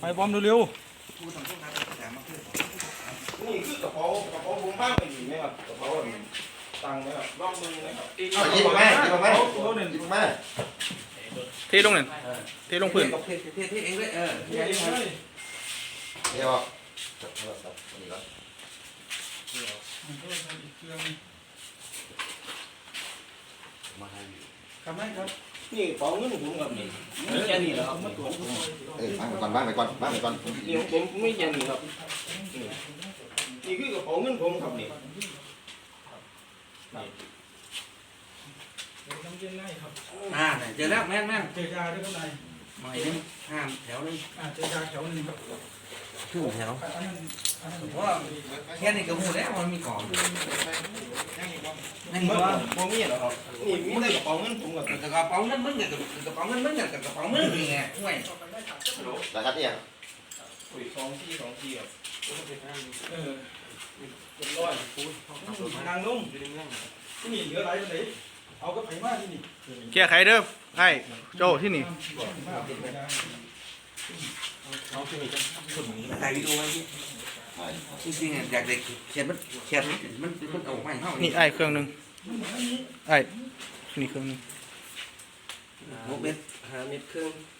ไปบอมเร็วนี่คือกระเป๋ากระเป๋าผมบ้างไปอยู่ไหมครับกระเป๋าอันตังค์ไหมครับลองมือไหมครับเอาหยิบออกมาหยิบออกมาหยิบออกมาๆเทลงหนึ่งเทลงพื้นเทเทเทเองเลยเออเดี๋ยวนี้เลยเดี๋ยวบอกโทรศัพท์นี่ก่อนครับไหมครับนี่กระเป๋าเงินผมครับนี่มีแค่ นี้แหละครับมาตัวผมเอ้ยบ้างไปก่อนบ้างไปก่อนบ้างไปก่อนนี่ของผมไม่แค่นี้ครับนี่นี่คือกระเป๋าเงินผมครับนี่น้ำเย็นง่ายครับอ่าเจอแล้วแม่นแม่นเจอยาด้วยข้างในหน่อยนึงห้ามแถวนึงอ่าเจอยาแถวหนึงครับ ครึ่งแถวอันนั้นอันนั้น เพราะว่าแค่นี้ก็หูแล้วมันมีของนั่นเมื่อว่าผมมีหรอกครับนี่มีแต่กระเป๋าเงินผมกับกระเป๋าเงินมึงกับกระเป๋าเงินมึงกับกระเป๋ามึงนี่ไงห่วยรหัสเนี่ยอุ้ยสองที่สองที่ครับเออเป็นร้อยฟูดนางนุ่มที่นี่เหลืออะไรไปไหนเอากระเป๋ามาที่นี่แก้ไขเด้อไอ้โจที่นี่เอาที่นี่จะขุดหมูจะถ่ายวิดีโอไว้ที่ จริงๆอยากได้เขียนมันเขียนมันมันเอาไม่เข้านี่ไอ้เครื่องหนึ่งไอ้นี่เครื่องหนึ่งโมเม็ดห้าเม็ดครึ่งอ